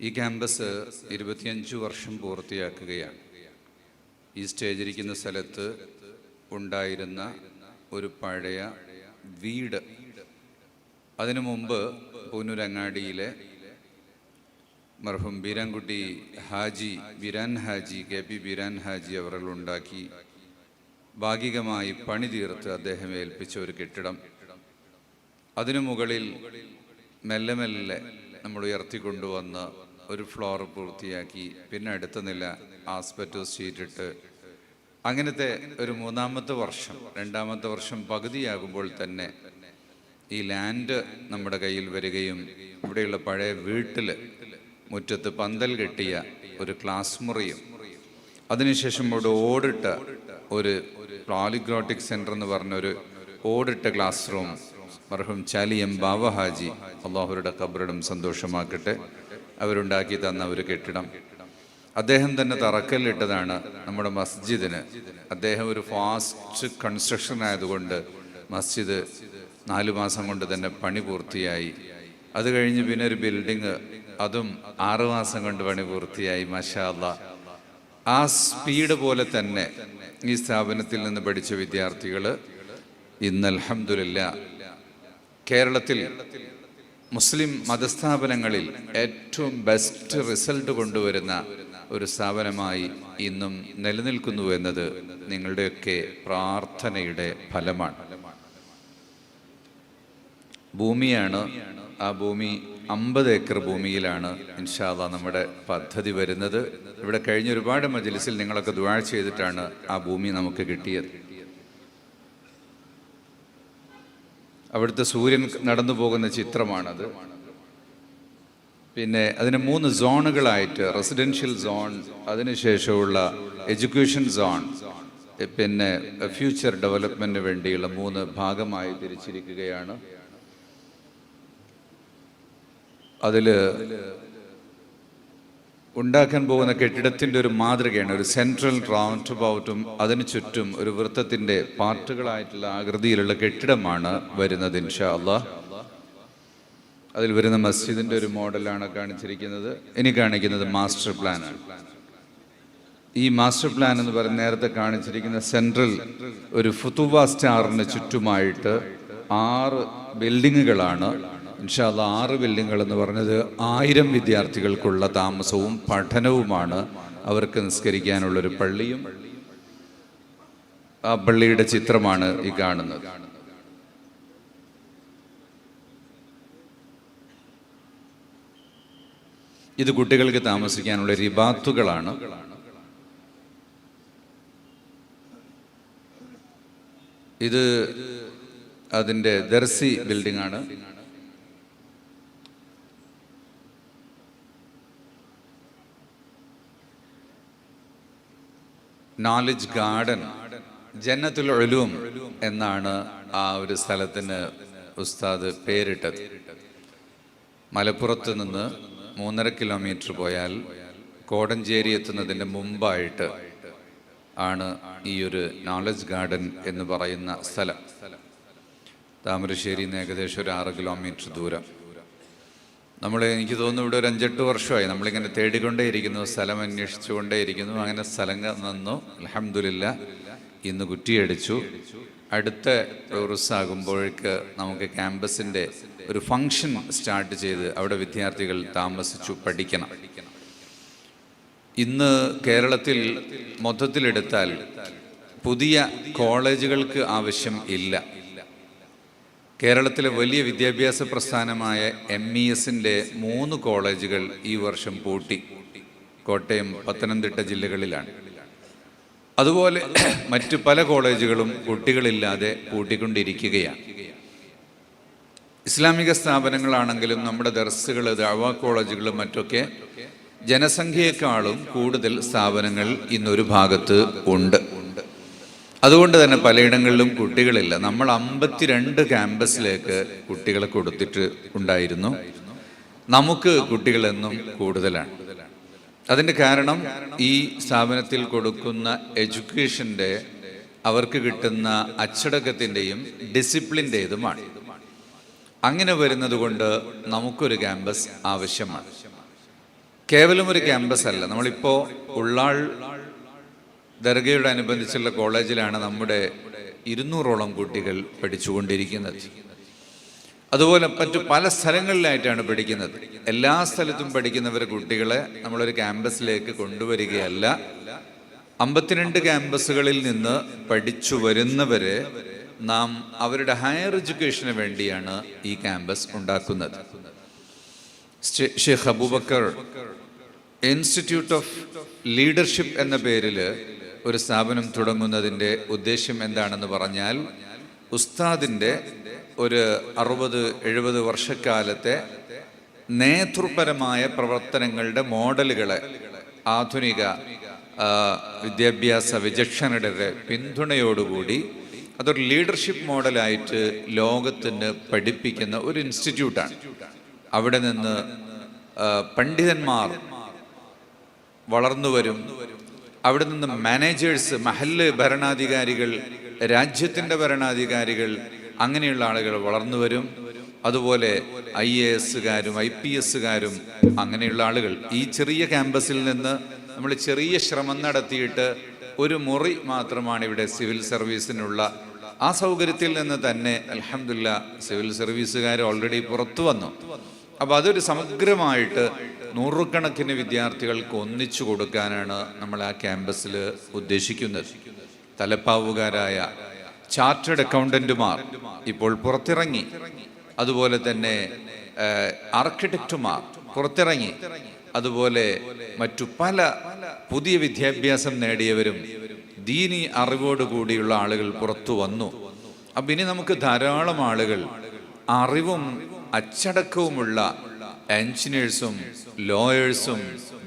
ഈ ക്യാമ്പസ് ഇരുപത്തിയഞ്ച് വർഷം പൂർത്തിയാക്കുകയാണ്. ഈ സ്റ്റേജിരിക്കുന്ന സ്ഥലത്ത് ഉണ്ടായിരുന്ന ഒരു പഴയ വീട്. അതിനു മുമ്പ് പൂനൂരങ്ങാടിയിലെ മർഹും ബീരാൻകുട്ടി ഹാജി ബിരാൻ ഹാജി കെ പി ബിരാൻ ഹാജി അവർ ഉണ്ടാക്കി ഭാഗികമായി പണി തീർത്ത് അദ്ദേഹം ഏൽപ്പിച്ച ഒരു കെട്ടിടം. അതിനു മുകളിൽ മെല്ലെ മെല്ലെ നമ്മൾ ഉയർത്തിക്കൊണ്ടുവന്ന് ഒരു ഫ്ലോർ പൂർത്തിയാക്കി. പിന്നെ അടുത്ത നില ആസ്പെറ്റോസ് ഷീറ്റിട്ട്. അങ്ങനത്തെ ഒരു മൂന്നാമത്തെ വർഷം രണ്ടാമത്തെ വർഷം പകുതിയാകുമ്പോൾ തന്നെ ഈ ലാൻഡ് നമ്മുടെ കയ്യിൽ വരികയും ഇവിടെയുള്ള പഴയ വീട്ടിൽ മുറ്റത്ത് പന്തൽ കെട്ടിയ ഒരു ക്ലാസ് മുറിയും അതിനുശേഷം ഇവിടെ ഓടിട്ട ഒരു പോളിഗ്രോട്ടിക് സെന്റർ എന്ന് പറഞ്ഞൊരു ഓടിട്ട ക്ലാസ് റൂം മർഹും ചാലിയം ബാബഹാജി ഹാജി അള്ളാഹുരുടെ കബറിടം സന്തോഷമാക്കട്ടെ. അവരുണ്ടാക്കി തന്ന ഒരു കെട്ടിടം. അദ്ദേഹം തന്നെ തറക്കല്ലിട്ടതാണ് നമ്മുടെ മസ്ജിദിന്. അദ്ദേഹം ഒരു ഫാസ്റ്റ് കൺസ്ട്രക്ഷൻ ആയതുകൊണ്ട് മസ്ജിദ് നാലു മാസം കൊണ്ട് തന്നെ പണി പൂർത്തിയായി. അത് കഴിഞ്ഞ് പിന്നെ ഒരു ബിൽഡിങ് അതും ആറു മാസം കൊണ്ട് പണി പൂർത്തിയായി മഷാല ആ സ്പീഡ് പോലെ തന്നെ ഈ സ്ഥാപനത്തിൽ നിന്ന് പഠിച്ച വിദ്യാർത്ഥികൾ ഇന്ന് അലഹമില്ല കേരളത്തിൽ മുസ്ലിം മതസ്ഥാപനങ്ങളിൽ ഏറ്റവും ബെസ്റ്റ് റിസൾട്ട് കൊണ്ടുവരുന്ന ഒരു സ്ഥാപനമായി ഇന്നും നിലനിൽക്കുന്നു എന്നത് നിങ്ങളുടെയൊക്കെ പ്രാർത്ഥനയുടെ ഫലമാണ്. ഭൂമിയാണ് ആ ഭൂമി അമ്പത് ഏക്കർ ഭൂമിയിലാണ് ഇൻഷാല്ല നമ്മുടെ പദ്ധതി വരുന്നത്. ഇവിടെ കഴിഞ്ഞ ഒരുപാട് മജലിസിൽ നിങ്ങളൊക്കെ ദുവാഴ്ച ചെയ്തിട്ടാണ് ആ ഭൂമി നമുക്ക് കിട്ടിയത്. അവിടുത്തെ സൂര്യൻ നടന്നു പോകുന്ന ചിത്രമാണത്. പിന്നെ അതിന് മൂന്ന് സോണുകളായിട്ട് റെസിഡൻഷ്യൽ സോൺ അതിനുശേഷമുള്ള എഡ്യൂക്കേഷൻ സോൺ പിന്നെ ഫ്യൂച്ചർ ഡെവലപ്മെന്റിന് വേണ്ടിയുള്ള മൂന്ന് ഭാഗമായി തിരിച്ചിരിക്കുകയാണ്. അതിൽ ഉണ്ടാക്കാൻ പോകുന്ന കെട്ടിടത്തിന്റെ ഒരു മാതൃകയാണ് ഒരു സെൻട്രൽ റൗണ്ട് ബൗട്ടും അതിന് ചുറ്റും ഒരു വൃത്തത്തിന്റെ പാർട്ടുകളായിട്ടുള്ള ആകൃതിയിലുള്ള കെട്ടിടമാണ് വരുന്നത് ഇൻഷാ അള്ളാഹ് അതിൽ വരുന്ന മസ്ജിദിന്റെ ഒരു മോഡലാണ് കാണിച്ചിരിക്കുന്നത് ഇനി കാണിക്കുന്നത് മാസ്റ്റർ പ്ലാനാണ് ഈ മാസ്റ്റർ പ്ലാൻ എന്ന് പറയുന്ന നേരത്തെ കാണിച്ചിരിക്കുന്ന സെൻട്രൽ ഒരു ഫുതുവ സ്റ്റാറിന് ചുറ്റുമായിട്ട് ആറ് ബിൽഡിങ്ങുകളാണ് ഇൻഷാല്ല ആറ് ബിൽഡിങ്ങൾ എന്ന് പറഞ്ഞത് ആയിരം വിദ്യാർത്ഥികൾക്കുള്ള താമസവും പഠനവുമാണ് അവർക്ക് നിസ്കരിക്കാനുള്ളൊരു പള്ളിയും ആ പള്ളിയുടെ ചിത്രമാണ് ഈ കാണുന്നത്. ഇത് കുട്ടികൾക്ക് താമസിക്കാനുള്ള റിബാത്തുകളാണ് ഇത് അതിന്റെ ദർസി ബിൽഡിംഗ് ആണ് നോളജ് ഗാർഡൻ ജന്നത്തുൽ ഒലൂം എന്നാണ് ആ ഒരു സ്ഥലത്തിന് ഉസ്താദ് പേരിട്ടത്. മലപ്പുറത്ത് നിന്ന് മൂന്നര കിലോമീറ്റർ പോയാൽ കോടഞ്ചേരി എത്തുന്നതിന്റെ മുമ്പായിട്ട് ആണ് ഈ ഒരു നോളജ് ഗാർഡൻ എന്ന് പറയുന്ന സ്ഥലം. താമരശ്ശേരിയിൽ നിന്ന് ഏകദേശം ഒരു ആറ് കിലോമീറ്റർ ദൂരം. നമ്മൾ എനിക്ക് തോന്നുന്നു ഇവിടെ ഒരു അഞ്ചെട്ട് വർഷമായി. നമ്മളിങ്ങനെ തേടിക്കൊണ്ടേയിരിക്കുന്നു സ്ഥലം അന്വേഷിച്ചുകൊണ്ടേയിരിക്കുന്നു അങ്ങനെ സ്ഥലം നിന്നു. അലഹമില്ല ഇന്ന് കുറ്റിയടിച്ചു. അടുത്ത ടൂറിസ്റ്റ് ആകുമ്പോഴേക്ക് നമുക്ക് ക്യാമ്പസിന്റെ ഒരു ഫങ്ഷൻ സ്റ്റാർട്ട് ചെയ്ത് അവിടെ വിദ്യാർത്ഥികൾ താമസിച്ചു പഠിക്കണം. ഇന്ന് കേരളത്തിൽ മൊത്തത്തിലെടുത്താൽ പുതിയ കോളേജുകൾക്ക് ആവശ്യം ഇല്ല. കേരളത്തിലെ വലിയ വിദ്യാഭ്യാസ പ്രസ്ഥാനമായ എം ഇ എസിന്റെ മൂന്ന് കോളേജുകൾ ഈ വർഷം പൂട്ടി. കോട്ടയം പത്തനംതിട്ട ജില്ലകളിലാണ്. അതുപോലെ മറ്റു പല കോളേജുകളും കുട്ടികളില്ലാതെ പൂട്ടിക്കൊണ്ടിരിക്കുകയാണ്. ഇസ്ലാമിക സ്ഥാപനങ്ങളാണെങ്കിലും നമ്മുടെ ദർസുകൾ ദാവ കോളേജുകളും മറ്റൊക്കെ ജനസംഖ്യയെക്കാളും കൂടുതൽ സ്ഥാപനങ്ങൾ ഇന്നൊരു ഭാഗത്ത് ഉണ്ട്. അതുകൊണ്ട് തന്നെ പലയിടങ്ങളിലും കുട്ടികളില്ല. നമ്മൾ അമ്പത്തിരണ്ട് ക്യാമ്പസിലേക്ക് കുട്ടികളെ കൊടുത്തിട്ട് ഉണ്ടായിരുന്നു. നമുക്ക് കുട്ടികളെന്നും കൂടുതലാണ്. അതിന്റെ കാരണം ഈ സ്ഥാപനത്തിൽ കൊടുക്കുന്ന എഡ്യൂക്കേഷന്റെ അവർക്ക് കിട്ടുന്ന അച്ചടക്കത്തിന്റെയും ഡിസിപ്ലിന്റെതുമാണ്. അങ്ങനെ വരുന്നത് കൊണ്ട് നമുക്കൊരു ക്യാമ്പസ് ആവശ്യമാണ്. കേവലം ഒരു ക്യാമ്പസ് അല്ല നമ്മളിപ്പോൾ ഉള്ളാൾ ദർഗയുടെ അനുബന്ധിച്ചുള്ള കോളേജിലാണ് നമ്മുടെ ഇരുന്നൂറോളം കുട്ടികൾ പഠിച്ചുകൊണ്ടിരിക്കുന്നത്. അതുപോലെ മറ്റു പല സ്ഥലങ്ങളിലായിട്ടാണ് പഠിക്കുന്നത്. എല്ലാ സ്ഥലത്തും പഠിക്കുന്നവർ കുട്ടികളെ നമ്മളൊരു ക്യാമ്പസിലേക്ക് കൊണ്ടുവരികയല്ല. അമ്പത്തിരണ്ട് ക്യാമ്പസുകളിൽ നിന്ന് പഠിച്ചു വരുന്നവരെ നാം അവരുടെ ഹയർ എഡ്യൂക്കേഷന് വേണ്ടിയാണ് ഈ ക്യാമ്പസ് ഉണ്ടാക്കുന്നത്. Sheikh Abubakar institute of leadership എന്ന പേരിൽ ഒരു സ്ഥാപനം തുടങ്ങുന്നതിന്റെ ഉദ്ദേശ്യം എന്താണെന്ന് പറഞ്ഞാൽ ഉസ്താദിന്റെ ഒരു അറുപത് എഴുപത് വർഷക്കാലത്തെ നേതൃപരമായ പ്രവർത്തനങ്ങളുടെ മോഡലുകളെ ആധുനിക വിദ്യാഭ്യാസ വിചക്ഷണരുടെ പിന്തുണയോടുകൂടി അതൊരു ലീഡർഷിപ്പ് മോഡലായിട്ട് ലോകത്തിന് പഠിപ്പിക്കുന്ന ഒരു ഇൻസ്റ്റിറ്റ്യൂട്ടാണ്. അവിടെ നിന്ന് പണ്ഡിതന്മാർ വളർന്നു വരും അവിടെ നിന്ന് മാനേജേഴ്സ് മഹല്ല് ഭരണാധികാരികൾ രാജ്യത്തിന്റെ ഭരണാധികാരികൾ അങ്ങനെയുള്ള ആളുകൾ വളർന്നു വരും. അതുപോലെ ഐ എ എസുകാരും ഐ പി എസുകാരും അങ്ങനെയുള്ള ആളുകൾ. ഈ ചെറിയ ക്യാമ്പസിൽ നിന്ന് നമ്മൾ ചെറിയ ശ്രമം നടത്തിയിട്ട് ഒരു മുറി മാത്രമാണ് ഇവിടെ സിവിൽ സർവീസിനുള്ള. ആ സൗകര്യത്തിൽ നിന്ന് തന്നെ അലഹമില്ല സിവിൽ സർവീസുകാർ ഓൾറെഡി പുറത്തു വന്നു. അപ്പോൾ അതൊരു സമഗ്രമായിട്ട് നൂറുകണക്കിന് വിദ്യാർത്ഥികൾക്ക് ഒന്നിച്ചു കൊടുക്കാനാണ് നമ്മൾ ആ ക്യാമ്പസിൽ ഉദ്ദേശിക്കുന്നത്. തലപ്പാവുകാരായ ചാർട്ടേഡ് അക്കൗണ്ടന്റുമാർ ഇപ്പോൾ പുറത്തിറങ്ങി. അതുപോലെ തന്നെ ആർക്കിടെക്റ്റുമാർ പുറത്തിറങ്ങി. അതുപോലെ മറ്റു പല പുതിയ വിദ്യാഭ്യാസം നേടിയവരും ദീനി അറിവോടുകൂടിയുള്ള ആളുകൾ പുറത്തു വന്നു. അപ്പം ഇനി നമുക്ക് ധാരാളം ആളുകൾ അറിവും അച്ചടക്കവുമുള്ള എഞ്ചിനീയേഴ്സും ലോയേഴ്സും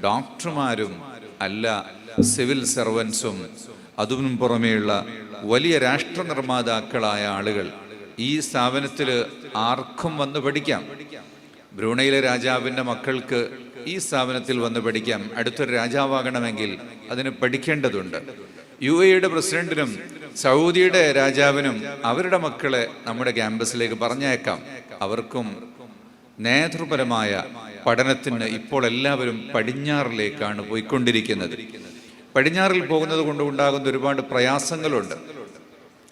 ഡോക്ടർമാരും അല്ല സിവിൽ സർവൻസും. അതിനും പുറമെയുള്ള വലിയ രാഷ്ട്ര നിർമ്മാതാക്കളായ ആളുകൾ ഈ സ്ഥാപനത്തിൽ ആർക്കും വന്ന് പഠിക്കാം. ബ്രൂണയിലെ രാജാവിന്റെ മക്കൾക്ക് ഈ സ്ഥാപനത്തിൽ വന്ന് പഠിക്കാം. അടുത്തൊരു രാജാവാകണമെങ്കിൽ അതിന് പഠിക്കേണ്ടതുണ്ട്. യു എയുടെ പ്രസിഡന്റിനും സൗദിയുടെ രാജാവിനും അവരുടെ മക്കളെ നമ്മുടെ ക്യാമ്പസിലേക്ക് പറഞ്ഞേക്കാം അവർക്കും നേതൃപരമായ പഠനത്തിന് ഇപ്പോൾ എല്ലാവരും പടിഞ്ഞാറിലേക്കാണ് പോയിക്കൊണ്ടിരിക്കുന്നത്. പടിഞ്ഞാറിൽ പോകുന്നത് കൊണ്ട് ഉണ്ടാകുന്ന ഒരുപാട് പ്രയാസങ്ങളുണ്ട്.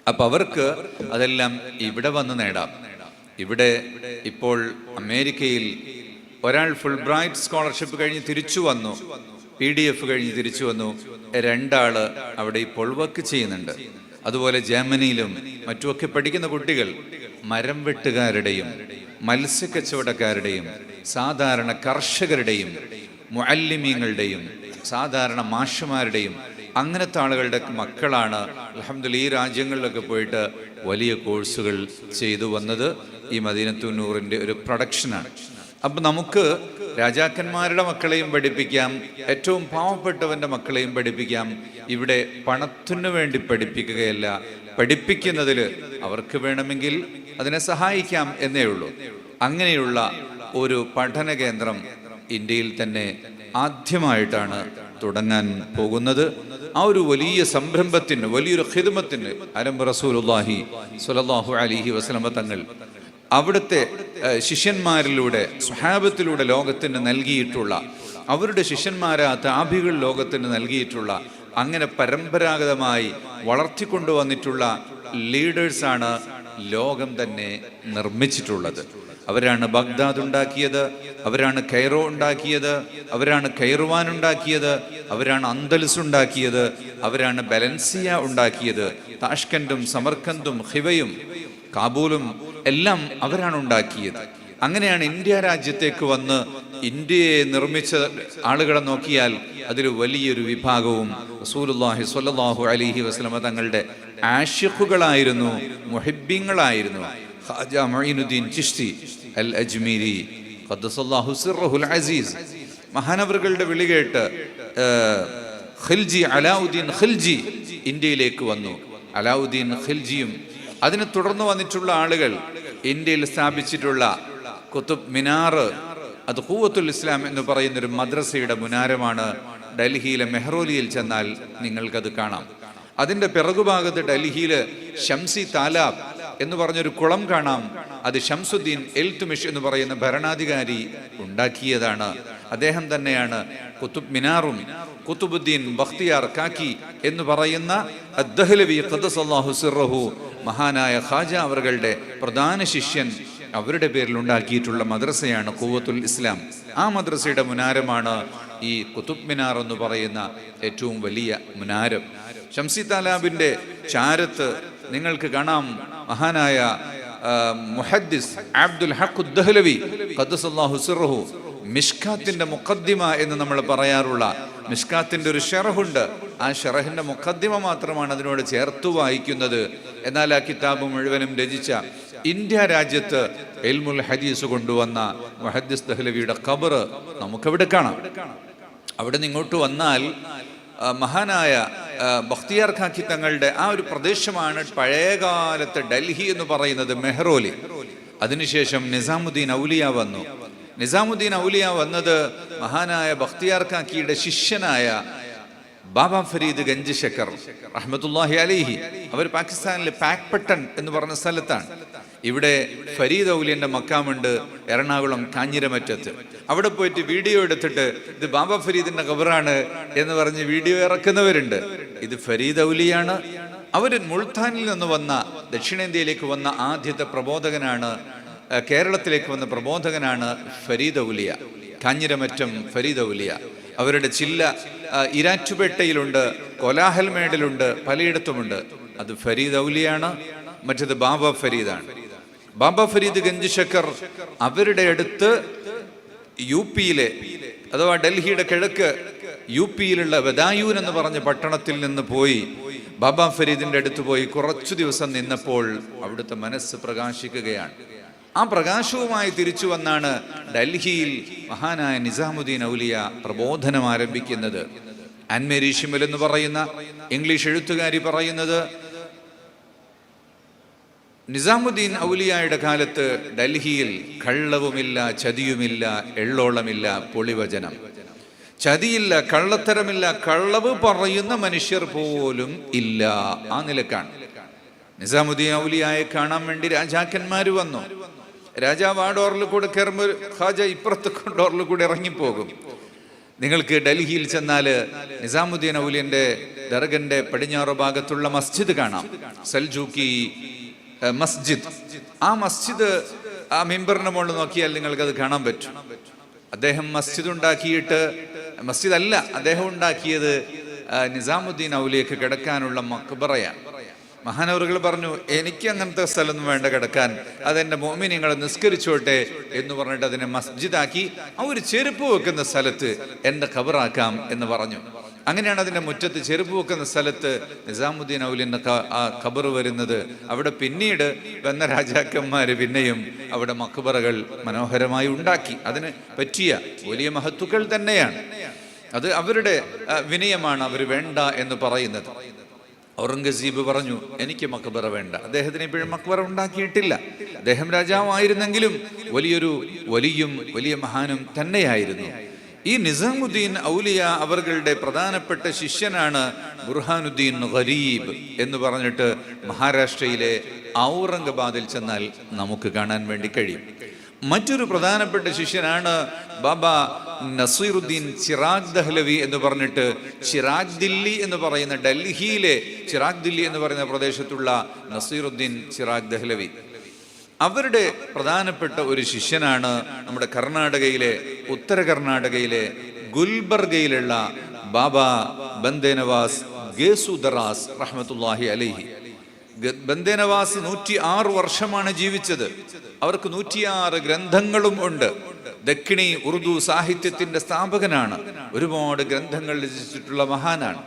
അപ്പൊ അവർക്ക് അതെല്ലാം ഇവിടെ വന്ന് നേടാം. ഇവിടെ ഇപ്പോൾ അമേരിക്കയിൽ ഒരാൾ ഫുൾ ബ്രൈറ്റ് സ്കോളർഷിപ്പ് കഴിഞ്ഞ് തിരിച്ചു വന്നു. പി ഡി എഫ് കഴിഞ്ഞ് തിരിച്ചു വന്നു. രണ്ടാൾ അവിടെ ഇപ്പോൾ വർക്ക് ചെയ്യുന്നുണ്ട്. അതുപോലെ ജർമ്മനിയിലും മറ്റുമൊക്കെ പഠിക്കുന്ന കുട്ടികൾ മരം വെട്ടുകാരുടെയും മത്സ്യക്കച്ചവടക്കാരുടെയും സാധാരണ കർഷകരുടെയും മുഅല്ലിമീങ്ങളുടെയും സാധാരണ മാഷുമാരുടെയും അങ്ങനത്തെ ആളുകളുടെ മക്കളാണ് അലഹമ്മദ് ഈ രാജ്യങ്ങളിലൊക്കെ പോയിട്ട് വലിയ കോഴ്സുകൾ ചെയ്തു വന്നത്. ഈ മദീനത്തുന്നൂറിന്റെ ഒരു പ്രൊഡക്ഷനാണ് അപ്പം നമുക്ക് രാജാക്കന്മാരുടെ മക്കളെയും പഠിപ്പിക്കാം. ഏറ്റവും പാവപ്പെട്ടവന്റെ മക്കളെയും പഠിപ്പിക്കാം. ഇവിടെ പണത്തിനു വേണ്ടി പഠിപ്പിക്കുകയല്ല. പഠിപ്പിക്കുന്നതിൽ അവർക്ക് വേണമെങ്കിൽ അതിനെ സഹായിക്കാം എന്നേ ഉള്ളൂ. അങ്ങനെയുള്ള ഒരു പഠന കേന്ദ്രം ഇന്ത്യയിൽ തന്നെ ആദ്യമായിട്ടാണ് തുടങ്ങാൻ പോകുന്നത്. ആ ഒരു വലിയ സംരംഭത്തിന് വലിയൊരു ഹിദ്മത്തിന് അലം റസൂലുല്ലാഹി സ്വല്ലല്ലാഹു അലിഹി വസ്ലമ തങ്ങൾ അവിടുത്തെ ശിഷ്യന്മാരിലൂടെ സ്വഹാബത്തിലൂടെ ലോകത്തിന് നൽകിയിട്ടുള്ള അവരുടെ ശിഷ്യന്മാരാ ആഭികൾ ലോകത്തിന് നൽകിയിട്ടുള്ള അങ്ങനെ പരമ്പരാഗതമായി വളർത്തിക്കൊണ്ടുവന്നിട്ടുള്ള ലീഡേഴ്സാണ് ലോകം തന്നെ നിർമ്മിച്ചിട്ടുള്ളത്. അവരാണ് ബഗ്ദാദ് ഉണ്ടാക്കിയത് അവരാണ് കൈറോ ഉണ്ടാക്കിയത് അവരാണ് കൈറുവാൻ ഉണ്ടാക്കിയത് അവരാണ് അന്തലിസ് ഉണ്ടാക്കിയത് അവരാണ് ബലൻസിയ ഉണ്ടാക്കിയത് താഷ്കൻഡും സമർക്കന്തും ഹിവയും കാബൂലും എല്ലാം അവരാണ് ഉണ്ടാക്കിയത്. അങ്ങനെയാണ് ഇന്ത്യ രാജ്യത്തേക്ക് വന്ന് ഇന്ത്യയെ നിർമ്മിച്ച ആളുകളെ നോക്കിയാൽ അതിൽ വലിയൊരു വിഭാഗവും റസൂലുള്ളാഹി സ്വല്ലല്ലാഹു അലൈഹി വസല്ലമ തങ്ങളുടെ ആഷിഖുകളായിരുന്നു മുഹിബ്ബീങ്ങളായിരുന്നു. ഖാജ മൊയ്നുദ്ദീൻ ചിഷ്തി അൽ അജ്മീരി ഖദ്ദസല്ലാഹു സിർറഹുൽ അസീസ്. മഹാനവറുകളുടെ വിളി കേട്ട് ഖിൽജി അലാഉദ്ദീൻ ഖിൽജി ഇന്ത്യയിലേക്ക് വന്നു. അലാഉദ്ദീൻ ഖിൽജിയും അതിനെ തുടർന്ന് വന്നിട്ടുള്ള ആളുകൾ ഇന്ത്യയിൽ സ്ഥാപിച്ചിട്ടുള്ള കുത്തുബ് മിനാർ അത് ഹൂവത്തുൽ ഇസ്ലാം എന്ന് പറയുന്ന ഒരു മദ്രസയുടെ മുനാരമാണ്. ഡൽഹിയിലെ മെഹ്റോലിയിൽ ചെന്നാൽ നിങ്ങൾക്കത് കാണാം. അതിന്റെ പിറകുഭാഗത്ത് ഡൽഹിയിലെ ഷംസി താലാബ് എന്ന് പറഞ്ഞൊരു കുളം കാണാം. അത് ഷംസുദ്ദീൻ എൽത്തുമിഷ് എന്ന് പറയുന്ന ഭരണാധികാരി ഉണ്ടാക്കിയതാണ്. അദ്ദേഹം തന്നെയാണ് കുത്തുബ് മിനാറും കുത്തുബുദ്ദീൻ ബഖ്തിയാർ കാക്കി എന്ന് പറയുന്ന അദ്ദഹ്ലവി ഖദ്ദസല്ലാഹു സിറഹു മഹാനായ ഖാജ അവറുകളുടെ പ്രധാന ശിഷ്യൻ അവരുടെ പേരിൽ ഉണ്ടാക്കിയിട്ടുള്ള മദ്രസയാണ് കൂവത്തുൽ ഇസ്ലാം. ആ മദ്രസയുടെ മുനാരമാണ് ഈ കുത്തുബ് മിനാർ എന്ന് പറയുന്ന ഏറ്റവും വലിയ മുനാരം. ഷംസി താലാബിന്റെ ചാരത്ത് നിങ്ങൾക്ക് കാണാം മഹാനായ മുഹദ്ദിസ് അബ്ദുൽ ഹഖ് ദഹ്ലവി ഖദ്ദസല്ലാഹു സിറഹു മിഷ്കാത്തിന്റെ മുഖദ്ദിമ എന്ന് നമ്മൾ പറയാറുള്ള മിഷ്കാത്തിന്റെ ഒരു ഷെറഹുണ്ട്. ആ ഷെറഹിന്റെ മുഖദ്ദിമ മാത്രമാണ് അതിനോട് ചേർത്ത് വായിക്കുന്നത്. എന്നാൽ ആ കിതാബ് മുഴുവനും രചിച്ച ഇന്ത്യ രാജ്യത്ത് എൽമുൽ ഹദീസ് കൊണ്ടുവന്ന മുഹദ്ദിസ് ദഹ്ലവിയുടെ ഖബർ നമുക്കവിടെ കാണാം. അവിടെ നിന്ന് ഇങ്ങോട്ട് വന്നാൽ മഹാനായ ബഖ്തിയാർ ഖാക്കി തങ്ങളുടെ ആ ഒരു പ്രദേശമാണ് പഴയകാലത്തെ ഡൽഹി എന്ന് പറയുന്നത് മെഹ്റോലി. അതിനുശേഷം നിസാമുദ്ദീൻ ഔലിയ വന്നു. നിസാമുദ്ദീൻ ഔലിയ വന്നത് മഹാനായ ബഖ്തിയാർ ഖാക്കിയുടെ ശിഷ്യനായ ബാബ ഫരീദ് ഗഞ്ച് ശക്കർ റഹ്മത്തുല്ലാഹി അലിഹി. അവർ പാകിസ്ഥാനിലെ പാക്പട്ടൺ എന്ന് പറഞ്ഞ സ്ഥലത്താണ്. ഇവിടെ ഫരീദ് ഔലിയന്റെ മക്കാമുണ്ട് എറണാകുളം കാഞ്ഞിരമറ്റത്ത്. അവിടെ പോയിട്ട് വീഡിയോ എടുത്തിട്ട് ഇത് ബാബ ഫരീദിന്റെ ഖബറാണ് എന്ന് പറഞ്ഞ് വീഡിയോ ഇറക്കുന്നവരുണ്ട്. ഇത് ഫരീദ് ഔലിയാണ്. അവർ മുൾത്താനിൽ നിന്ന് വന്ന ദക്ഷിണേന്ത്യയിലേക്ക് വന്ന ആദ്യത്തെ പ്രബോധകനാണ് കേരളത്തിലേക്ക് വന്ന പ്രബോധകനാണ് ഫരീദ് ഔലിയ. കാഞ്ഞിരമറ്റം ഫരീദ് ഔലിയ. അവരുടെ ചില്ല ഇരാറ്റുപേട്ടയിലുണ്ട് കോലാഹൽമേടിലുണ്ട് പലയിടത്തുമുണ്ട്. അത് ഫരീദ് ഔലിയാണ് മറ്റത് ബാബ ഫരീദാണ്. ബാബ ഫരീദ് ഗഞ്ച് ശക്കർ അവരുടെ അടുത്ത് യു പിയിലെ അഥവാ ഡൽഹിയുടെ കിഴക്ക് യു പിയിലുള്ള വെദായൂൻ എന്ന് പറഞ്ഞ പട്ടണത്തിൽ നിന്ന് പോയി ബാബ ഫരീദിന്റെ അടുത്ത് പോയി കുറച്ചു ദിവസം നിന്നപ്പോൾ അവിടുത്തെ മനസ്സ് പ്രകാശിക്കുകയാണ്. ആ പ്രകാശവുമായി തിരിച്ചു വന്നാണ് ഡൽഹിയിൽ മഹാനായ നിസാമുദ്ദീൻ ഔലിയ പ്രബോധനം ആരംഭിക്കുന്നത്. ഷിമൽ എന്ന് പറയുന്ന ഇംഗ്ലീഷ് എഴുത്തുകാരി പറയുന്നത് നിസാമുദ്ദീൻ ഔലിയായുടെ കാലത്ത് ഡൽഹിയിൽ കള്ളവുമില്ല ചതിയുമില്ല എള്ളോളമില്ല പൊളിവചനം. ചതിയില്ല കള്ളത്തരമില്ല കള്ളവ് പറയുന്ന മനുഷ്യർ പോലും ഇല്ല. ആ നിലക്കാണ്. നിസാമുദ്ദീൻ ഔലിയായെ കാണാൻ വേണ്ടി രാജാക്കന്മാർ വന്നു. രാജാവ് ആ ഡോറിൽ കൂടെ കയറുമ്പോൾ ഖാജ ഇപ്പുറത്ത് ഡോറിൽ കൂടെ ഇറങ്ങിപ്പോകും. നിങ്ങൾക്ക് ഡൽഹിയിൽ ചെന്നാൽ നിസാമുദ്ദീൻ ഔലിയന്റെ ദർഗന്റെ പടിഞ്ഞാറ് ഭാഗത്തുള്ള മസ്ജിദ് കാണാം. സൽജൂക്കി മസ്ജിദ്. ആ മസ്ജിദ് ആ മെമ്പറിന്റെ മുകളിൽ നോക്കിയാൽ നിങ്ങൾക്ക് അത് കാണാൻ പറ്റും. അദ്ദേഹം മസ്ജിദ് ഉണ്ടാക്കിയിട്ട് മസ്ജിദ് അല്ല അദ്ദേഹം ഉണ്ടാക്കിയത് നിസാമുദ്ദീൻ ഔലിയക്ക് കിടക്കാനുള്ള മക്ബറയാണ്. മഹാനവറുകൾ പറഞ്ഞു എനിക്ക് അങ്ങനത്തെ സ്ഥലമൊന്നും വേണ്ട കിടക്കാൻ. അതെന്റെ മോമിനിങ്ങൾ നിസ്കരിച്ചോട്ടെ എന്ന് പറഞ്ഞിട്ട് അതിനെ മസ്ജിദാക്കി ആ ഒരു ചെരുപ്പ് വെക്കുന്ന സ്ഥലത്ത് എന്റെ ഖബറാക്കാം എന്ന് പറഞ്ഞു. അങ്ങനെയാണ് അതിന്റെ മുറ്റത്ത് ചെരുപ്പ് വെക്കുന്ന സ്ഥലത്ത് നിസാമുദ്ദീൻ ഔലിന്റെ ആ ഖബർ വരുന്നത്. അവിടെ പിന്നീട് വന്ന രാജാക്കന്മാര് പിന്നെയും അവിടെ മക്ബറകൾ മനോഹരമായി ഉണ്ടാക്കി. അതിന് പറ്റിയ വലിയ മഹത്തുക്കൾ തന്നെയാണ്. അത് അവരുടെ വിനയമാണ് അവർ വേണ്ട എന്ന് പറയുന്നത്. ഔറംഗസീബ് പറഞ്ഞു എനിക്ക് മക്ബറ വേണ്ട. അദ്ദേഹത്തിന് ഇപ്പോഴും മക്ബറ ഉണ്ടാക്കിയിട്ടില്ല. അദ്ദേഹം രാജാവായിരുന്നെങ്കിലും വലിയൊരു വലിയും വലിയ മഹാനും തന്നെയായിരുന്നു. ഈ നിസാമുദ്ദീൻ ഔലിയ അവരുടെ പ്രധാനപ്പെട്ട ശിഷ്യനാണ് ബുർഹാനുദ്ദീൻ ഖരീബ് എന്ന് പറഞ്ഞിട്ട് മഹാരാഷ്ട്രയിലെ ഔറംഗബാദിൽ ചെന്നാൽ നമുക്ക് കാണാൻ വേണ്ടി കഴിയും. മറ്റൊരു പ്രധാനപ്പെട്ട ശിഷ്യനാണ് ബാബ നസീറുദ്ദീൻ ചിറാഗ് ദഹ്ലവി എന്ന് പറഞ്ഞിട്ട് ചിറാഗ് ദില്ലി എന്ന് പറയുന്ന ഡൽഹിയിലെ ചിറാഗ് ദില്ലി എന്ന് പറയുന്ന പ്രദേശത്തുള്ള നസീറുദ്ദീൻ ചിറാഗ് ദഹ്ലവി. അവരുടെ പ്രധാനപ്പെട്ട ഒരു ശിഷ്യനാണ് നമ്മുടെ കർണാടകയിലെ ഉത്തര കർണാടകയിലെ ഗുൽബർഗയിലുള്ള ബാബ ബന്ദേനവാസ് ഗേസുദറാസ് റഹ്മത്തുല്ലാഹി അലൈഹി. ബന്ദേനവാസ് നൂറ്റി ആറ് വർഷമാണ് ജീവിച്ചത്. അവർക്ക് നൂറ്റിയാറ് ഗ്രന്ഥങ്ങളും ഉണ്ട്. ദക്ഷിണി ഉറുദു സാഹിത്യത്തിന്റെ സ്ഥാപകനാണ്. ഒരുപാട് ഗ്രന്ഥങ്ങൾ രചിച്ചിട്ടുള്ള മഹാനാണ്.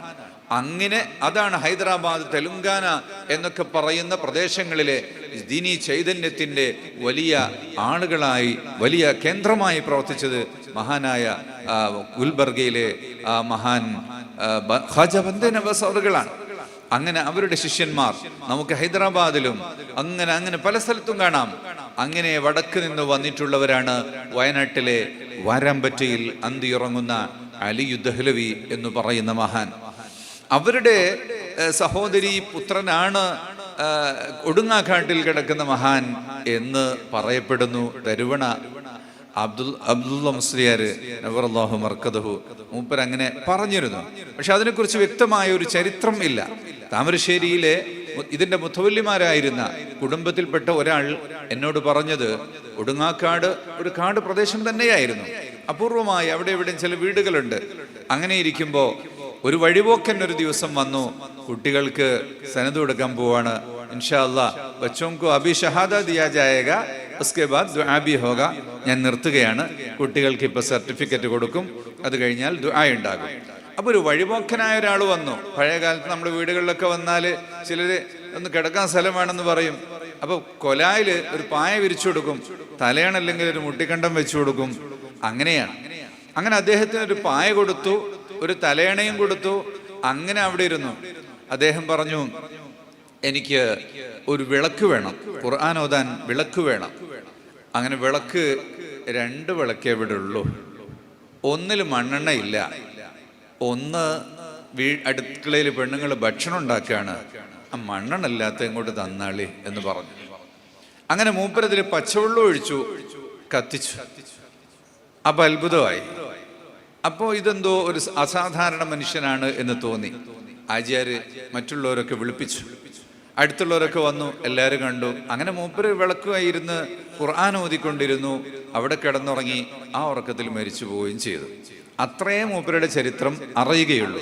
അങ്ങനെ അതാണ് ഹൈദരാബാദ് തെലുങ്കാന എന്നൊക്കെ പറയുന്ന പ്രദേശങ്ങളിലെ ദിനി ചൈതന്യത്തിന്റെ വലിയ ആളുകളായി വലിയ കേന്ദ്രമായി പ്രവർത്തിച്ചത് മഹാനായ ഗുൽബർഗയിലെ മഹാൻ ആ, ബ- ഖാജ ബന്ദേനവാസ് അവറുകളാണ്. അങ്ങനെ അവരുടെ ശിഷ്യന്മാർ നമുക്ക് ഹൈദരാബാദിലും അങ്ങനെ അങ്ങനെ പല സ്ഥലത്തും കാണാം. അങ്ങനെ വടക്ക് നിന്ന് വന്നിട്ടുള്ളവരാണ് വയനാട്ടിലെ വാരാമ്പറ്റയിൽ അന്തിയുറങ്ങുന്ന അലി ദഹ്ലവി എന്ന് പറയുന്ന മഹാൻ. അവരുടെ സഹോദരി പുത്രനാണ് ഒടുങ്ങാക്കാട്ടിൽ കിടക്കുന്ന മഹാൻ എന്ന് പറയപ്പെടുന്നു തരുവണ അബ്ദുൽ അബ്ദുള്ള മുസ്ലിയാർ നവറല്ലാഹു മർക്കദഹു. മൂപ്പർ അങ്ങനെ പറഞ്ഞിരുന്നു. പക്ഷെ അതിനെക്കുറിച്ച് വ്യക്തമായ ഒരു ചരിത്രം ഇല്ല. താമരശ്ശേരിയിലെ ഇതിന്റെ മുത്തവല്ലിമാരായിരുന്ന കുടുംബത്തിൽപ്പെട്ട ഒരാൾ എന്നോട് പറഞ്ഞത് ഒടുങ്ങാക്കാട് ഒരു കാട് പ്രദേശം തന്നെയായിരുന്നു. അപൂർവമായി അവിടെ എവിടെയും ചില വീടുകളുണ്ട്. അങ്ങനെ ഇരിക്കുമ്പോൾ ഒരു വഴിപോക്കൻ ഒരു ദിവസം വന്നു. കുട്ടികൾക്ക് സനത് കൊടുക്കാൻ പോവാണ്. ഇൻഷാ അല്ലാ അബി ഷഹാദ ദിയാ ഞാൻ നിർത്തുകയാണ്. കുട്ടികൾക്ക് ഇപ്പൊ സർട്ടിഫിക്കറ്റ് കൊടുക്കും. അത് കഴിഞ്ഞാൽ ദുആ ഉണ്ടാകും. അപ്പൊ ഒരു വഴിപോക്കനായ ഒരാൾ വന്നു. പഴയ കാലത്ത് നമ്മുടെ വീടുകളിലൊക്കെ വന്നാൽ ചിലര് ഒന്ന് കിടക്കാൻ സ്ഥലം വേണമെന്ന് പറയും. അപ്പൊ കൊലായിൽ ഒരു പായ വിരിച്ചു കൊടുക്കും. തലയണല്ലെങ്കിൽ ഒരു മുട്ടിക്കണ്ടം വെച്ചു കൊടുക്കും. അങ്ങനെയാണ്. അങ്ങനെ അദ്ദേഹത്തിന് ഒരു പായ കൊടുത്തു. ഒരു തലയണയും കൊടുത്തു. അങ്ങനെ അവിടെ ഇരുന്നു. അദ്ദേഹം പറഞ്ഞു എനിക്ക് ഒരു വിളക്ക് വേണം. ഖുർആൻ ഓതാൻ വിളക്ക് വേണം. അങ്ങനെ വിളക്ക് രണ്ട് വിളക്കേ ഇവിടെ ഉള്ളൂ. ഒന്നിൽ മണ്ണെണ്ണ ഇല്ല ഒന്ന് വീ അടുക്കളയിൽ പെണ്ണുങ്ങൾ ഭക്ഷണം ഉണ്ടാക്കുകയാണ്. ആ മണ്ണെണ്ണല്ലാത്ത ഇങ്ങോട്ട് തന്നാളി എന്ന് പറഞ്ഞു. അങ്ങനെ മൂപ്പരത്തിൽ പച്ചവെള്ളം ഒഴിച്ചു കത്തിച്ചു. അപ്പൊ അത്ഭുതമായി. അപ്പോ ഇതെന്തോ ഒരു അസാധാരണ മനുഷ്യനാണ് എന്ന് തോന്നി. ആചാര്യ മറ്റുള്ളവരൊക്കെ വിളിപ്പിച്ചു. അടുത്തുള്ളവരൊക്കെ വന്നു എല്ലാവരും കണ്ടു. അങ്ങനെ മൂപ്പര് വിളക്കുമായി ഇരുന്ന് ഖുർആൻ ഓതിക്കൊണ്ടിരുന്നു. അവിടെ കിടന്നുറങ്ങി ആ ഉറക്കത്തിൽ മരിച്ചു പോവുകയും ചെയ്തു. അത്രേ മൂപ്പരുടെ ചരിത്രം അറിയുകയുള്ളൂ.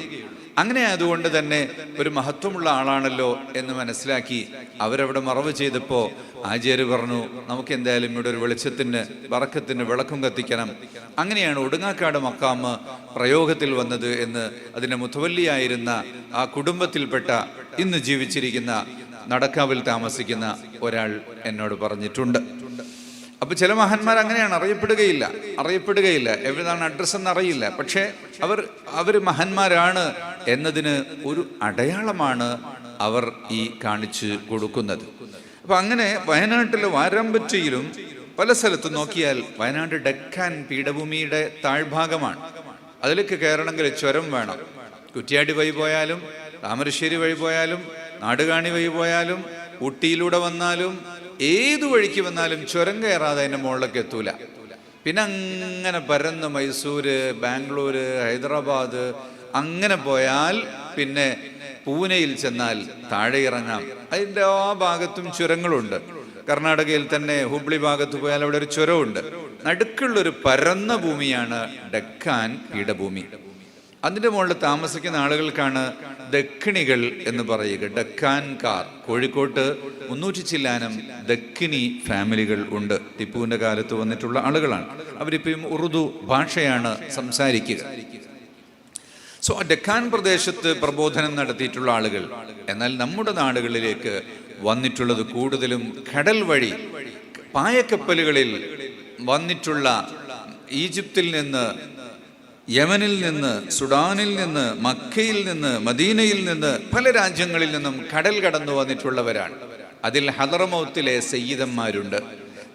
അങ്ങനെ ആയതുകൊണ്ട് തന്നെ ഒരു മഹത്വമുള്ള ആളാണല്ലോ എന്ന് മനസ്സിലാക്കി അവരവിടെ മറവ് ചെയ്തപ്പോ ആചാര്യ പറഞ്ഞു നമുക്ക് എന്തായാലും ഇവിടെ ഒരു വെളിച്ചത്തിന് വറക്കത്തിന് വിളക്കും കത്തിക്കണം. അങ്ങനെയാണ് ഒടുങ്ങാക്കാട് മക്കാമ് പ്രയോഗത്തിൽ വന്നത് എന്ന് അതിന്റെ മുത്തവല്ലിയായിരുന്ന ആ കുടുംബത്തിൽപ്പെട്ട ഇന്ന് ജീവിച്ചിരിക്കുന്ന നടക്കാവിൽ താമസിക്കുന്ന ഒരാൾ എന്നോട് പറഞ്ഞിട്ടുണ്ട്. അപ്പൊ ചില മഹാന്മാർ അങ്ങനെയാണ് അറിയപ്പെടുകയില്ല അറിയപ്പെടുകയില്ല. എവിടെയാണ് അഡ്രസ്സ് എന്ന് അറിയില്ല. പക്ഷേ അവർ അവർ മഹാന്മാരാണ് എന്നതിന് ഒരു അടയാളമാണ് അവർ ഈ കാണിച്ചു കൊടുക്കുന്നത്. അപ്പൊ അങ്ങനെ വയനാട്ടിലെ വാരമ്പറ്റയിലും പല സ്ഥലത്തും നോക്കിയാൽ വയനാട് ഡെക്കാൻ പീഠഭൂമിയുടെ താഴ്ഭാഗമാണ്. അതിലേക്ക് കയറണമെങ്കിൽ ചുരം വേണം. കുറ്റ്യാടി വഴി പോയാലും താമരശ്ശേരി വഴി പോയാലും നാടുകാണി വഴി പോയാലും ഊട്ടിയിലൂടെ വന്നാലും ഏതു വഴിക്ക് വന്നാലും ചുരം കയറാതെ അതിന്റെ മുകളിലേക്ക് എത്തൂല. പിന്നെ അങ്ങനെ പരന്ന് മൈസൂര് ബാംഗ്ലൂര് ഹൈദരാബാദ് അങ്ങനെ പോയാൽ പിന്നെ പൂനെയിൽ ചെന്നാൽ താഴെ ഇറങ്ങാം. അതിന്റെ ആ ഭാഗത്തും ചുരങ്ങളുണ്ട്. കർണാടകയിൽ തന്നെ ഹുബ്ലി ഭാഗത്ത് പോയാൽ അവിടെ ഒരു ചുരമുണ്ട് നടുക്കുള്ളൊരു പരന്ന ഭൂമിയാണ് ഡക്കാൻ പീഠഭൂമി. അതിന്റെ മുകളിൽ താമസിക്കുന്ന ആളുകൾക്കാണ് ദക്കിണികൾ എന്ന് പറയുക. ഡക്കാൻകാർ കോഴിക്കോട്ട് മുന്നൂറ്റി ചില്ലാനം ദക്കിനി ഫാമിലികൾ ഉണ്ട്. ടിപ്പുവിന്റെ കാലത്ത് വന്നിട്ടുള്ള ആളുകളാണ്. അവരിപ്പം ഉറുദു ഭാഷയാണ് സംസാരിക്കുക. സോ ഡക്കാൻ പ്രദേശത്ത് പ്രബോധനം നടത്തിയിട്ടുള്ള ആളുകൾ എന്നാൽ നമ്മുടെ നാടുകളിലേക്ക് വന്നിട്ടുള്ളത് കൂടുതലും കടൽ വഴി പായക്കപ്പലുകളിൽ വന്നിട്ടുള്ള ഈജിപ്തിൽ നിന്ന് യമനിൽ നിന്ന് സുഡാനിൽ നിന്ന് മക്കയിൽ നിന്ന് മദീനയിൽ നിന്ന് പല രാജ്യങ്ങളിൽ നിന്നും കടൽ കടന്നു വന്നിട്ടുള്ളവരാണ്. അതിൽ ഹദർമൗത്തിലെ സയ്യിദന്മാരുണ്ട്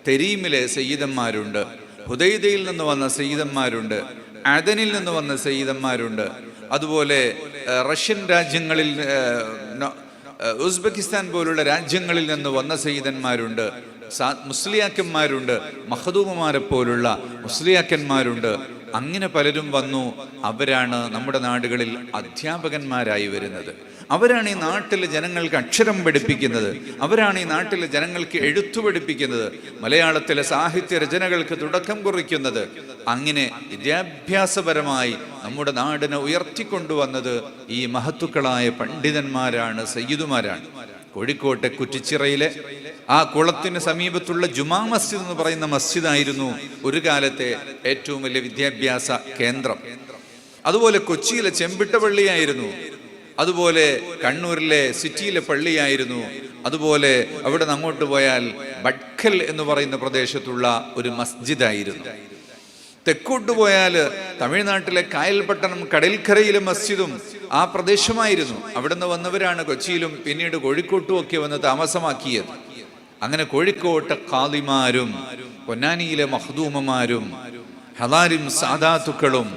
തെരീമിലെ സയ്യിദന്മാരുണ്ട് ഹുദൈദയിൽ നിന്ന് വന്ന സയ്യിദന്മാരുണ്ട് അദനിൽ നിന്ന് വന്ന സയ്യിദന്മാരുണ്ട്. അതുപോലെ റഷ്യൻ രാജ്യങ്ങളിൽ ഉസ്ബെക്കിസ്ഥാൻ പോലുള്ള രാജ്യങ്ങളിൽ നിന്ന് വന്ന സയ്യിദന്മാരുണ്ട് മുസ്ലിയാക്കന്മാരുണ്ട് മഹദൂബുമാരെ പോലുള്ള മുസ്ലിയാക്കന്മാരുണ്ട്. അങ്ങനെ പലരും വന്നു അവരാണ് നമ്മുടെ നാടുകളിൽ അധ്യാപകന്മാരായി വരുന്നത്. അവരാണ് ഈ നാട്ടിലെ ജനങ്ങൾക്ക് അക്ഷരം പഠിപ്പിക്കുന്നത്. അവരാണ് ഈ നാട്ടിലെ ജനങ്ങൾക്ക് എഴുത്തു പഠിപ്പിക്കുന്നത്. മലയാളത്തിലെ സാഹിത്യ രചനകൾക്ക് തുടക്കം കുറിക്കുന്നത്. അങ്ങനെ വിദ്യാഭ്യാസപരമായി നമ്മുടെ നാടിനെ ഉയർത്തിക്കൊണ്ടുവന്നത് ഈ മഹത്തുക്കളായ പണ്ഡിതന്മാരാണ് സയ്യിദുമാരാണ്. കോഴിക്കോട്ടെ കുറ്റിച്ചിറയിലെ ആ കുളത്തിന് സമീപത്തുള്ള ജുമാ മസ്ജിദ് എന്ന് പറയുന്ന മസ്ജിദായിരുന്നു ഒരു കാലത്തെ ഏറ്റവും വലിയ വിദ്യാഭ്യാസ കേന്ദ്രം. അതുപോലെ കൊച്ചിയിലെ ചെമ്പിട്ട പള്ളിയായിരുന്നു. അതുപോലെ കണ്ണൂരിലെ സിറ്റിയിലെ പള്ളിയായിരുന്നു. അതുപോലെ അവിടെ നിന്ന് അങ്ങോട്ട് പോയാൽ ബഡ്ഖൽ എന്ന് പറയുന്ന പ്രദേശത്തുള്ള ഒരു മസ്ജിദായിരുന്നു. തെക്കോട്ട് പോയാൽ തമിഴ്നാട്ടിലെ കായൽപട്ടണം കടൽക്കരയിലെ മസ്ജിദും ആ പ്രദേശമായിരുന്നു. അവിടുന്ന് വന്നവരാണ് കൊച്ചിയിലും പിന്നീട് കോഴിക്കോട്ടും ഒക്കെ വന്ന് താമസമാക്കിയത്. അങ്ങനെ കോഴിക്കോട്ടെ കാലിമാരും പൊന്നാനിയിലെ മഹദൂമമാരും ഹലാരും സാദാത്തുക്കളും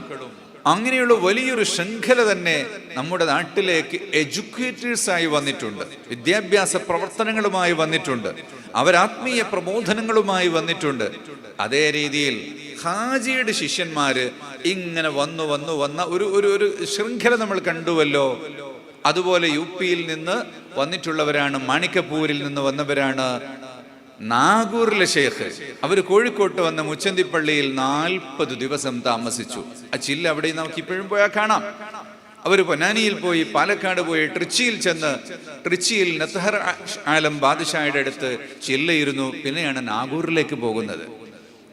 അങ്ങനെയുള്ള വലിയൊരു ശൃംഖല തന്നെ നമ്മുടെ നാട്ടിലേക്ക് എഡ്യൂക്കേറ്റേഴ്സ് ആയി വന്നിട്ടുണ്ട് വിദ്യാഭ്യാസ പ്രവർത്തനങ്ങളുമായി വന്നിട്ടുണ്ട് അവരാത്മീയ പ്രബോധനങ്ങളുമായി വന്നിട്ടുണ്ട്. അതേ രീതിയിൽ ഹാജിയുടെ ശിഷ്യന്മാര് ഇങ്ങനെ വന്നു വന്നു വന്ന ഒരു ഒരു ശൃംഖല നമ്മൾ കണ്ടുവല്ലോ. അതുപോലെ യു പിയിൽ നിന്ന് വന്നിട്ടുള്ളവരാണ് മാണിക്കപ്പൂരിൽ നിന്ന് വന്നവരാണ് നാഗൂറിലെ ഷേഖ് അവർ കോഴിക്കോട്ട് വന്ന മുച്ചന്തിപ്പള്ളിയിൽ നാൽപ്പത് ദിവസം താമസിച്ചു. ആ ചില്ല അവിടെ നമുക്ക് ഇപ്പോഴും പോയാൽ കാണാം. അവർ പൊന്നാനിയിൽ പോയി പാലക്കാട് പോയി ട്രിച്ചിയിൽ ചെന്ന് ട്രിച്ചിയിൽ നത്തഹർ ആലം ബാദുഷായുടെ അടുത്ത് ചില്ലയിരുന്നു. പിന്നെയാണ് നാഗൂറിലേക്ക് പോകുന്നത്.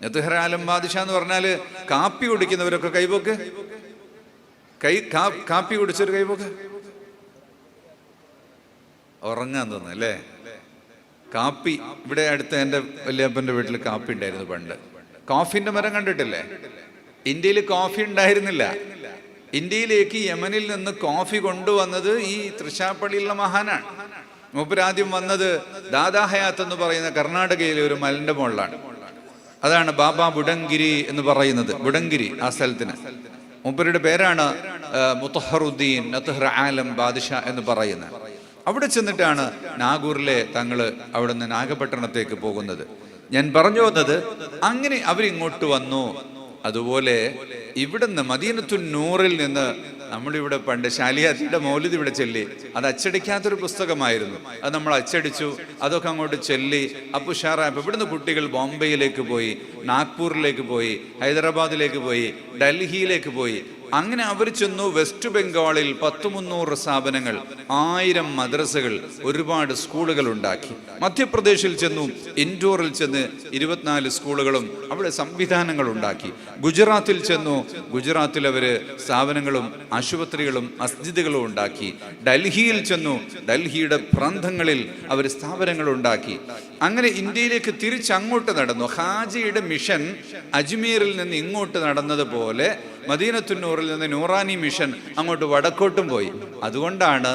നത്തഹർ ആലം ബാദുഷാ എന്ന് പറഞ്ഞാൽ കാപ്പി കുടിക്കുന്നവരൊക്കെ കൈപോക്ക് കൈ കാപ്പി കുടിച്ചൊരു കൈപോക്ക് ഉറങ്ങാൻ തോന്നുന്നു അല്ലേ? കാപ്പി ഇവിടെ അടുത്ത് എന്റെ വല്യപ്പന്റെ വീട്ടിൽ കാപ്പി ഉണ്ടായിരുന്നു പണ്ട്. കോഫിന്റെ മരം കണ്ടിട്ടില്ലേ? ഇന്ത്യയിൽ കോഫി ഉണ്ടായിരുന്നില്ല. ഇന്ത്യയിലേക്ക് യമനിൽ നിന്ന് കോഫി കൊണ്ടുവന്നത് ഈ തൃശാപ്പള്ളിയിലുള്ള മഹാനാണ്. മൂപ്പരാദ്യം വന്നത് ദാദാ ഹയാത്ത് എന്ന് പറയുന്ന കർണാടകയിലെ ഒരു മലന്റെ മുകളിലാണ്. അതാണ് ബാബ ബുഡങ്കിരി എന്ന് പറയുന്നത് ബുഡങ്കിരി ആ സ്ഥലത്തിന്. മൂപ്പരുടെ പേരാണ് മുത്തഹറുദ്ദീൻ നത്ഹർ ആലം ബാദിഷ എന്ന് പറയുന്നത്. അവിടെ ചെന്നിട്ടാണ് നാഗൂറിലെ തങ്ങൾ അവിടുന്ന് നാഗപട്ടണത്തേക്ക് പോകുന്നത്. ഞാൻ പറഞ്ഞു വന്നത് അങ്ങനെ അവരിങ്ങോട്ട് വന്നു. അതുപോലെ ഇവിടുന്ന് മദീനത്തു നൂറിൽ നിന്ന് നമ്മളിവിടെ പണ്ട് ശാലിയാത്തിയുടെ മൗലിത് ഇവിടെ ചെല്ലി. അത് അച്ചടിക്കാത്തൊരു പുസ്തകമായിരുന്നു. അത് നമ്മൾ അച്ചടിച്ചു അതൊക്കെ അങ്ങോട്ട് ചെല്ലി. അപ്പൊ ഉഷാറായപ്പോ ഇവിടുന്ന് കുട്ടികൾ ബോംബെയിലേക്ക് പോയി നാഗ്പൂരിലേക്ക് പോയി ഹൈദരാബാദിലേക്ക് പോയി ഡൽഹിയിലേക്ക് പോയി. അങ്ങനെ അവർ ചെന്നു വെസ്റ്റ് ബംഗാളിൽ പത്ത് മുന്നൂറ് സ്ഥാപനങ്ങൾ ആയിരം മദ്രസകൾ ഒരുപാട് സ്കൂളുകൾ ഉണ്ടാക്കി. മധ്യപ്രദേശിൽ ചെന്നു ഇൻഡോറിൽ ചെന്ന് ഇരുപത്തിനാല് സ്കൂളുകളും അവിടെ സംവിധാനങ്ങൾ ഉണ്ടാക്കി. ഗുജറാത്തിൽ ചെന്നു ഗുജറാത്തിൽ അവർ സ്ഥാപനങ്ങളും ആശുപത്രികളും മസ്ജിദുകളും ഉണ്ടാക്കി. ഡൽഹിയിൽ ചെന്നു ഡൽഹിയുടെ പ്രാന്തങ്ങളിൽ അവർ സ്ഥാപനങ്ങൾ ഉണ്ടാക്കി. അങ്ങനെ ഇന്ത്യയിലേക്ക് തിരിച്ചങ്ങോട്ട് നടന്നു. ഹാജിയുടെ മിഷൻ അജ്മീറിൽ നിന്ന് ഇങ്ങോട്ട് നടന്നതുപോലെ മദീനത്തുന്നൂറിൽ നിന്ന് നൂറാനി മിഷൻ അങ്ങോട്ട് വടക്കോട്ടും പോയി. അതുകൊണ്ടാണ്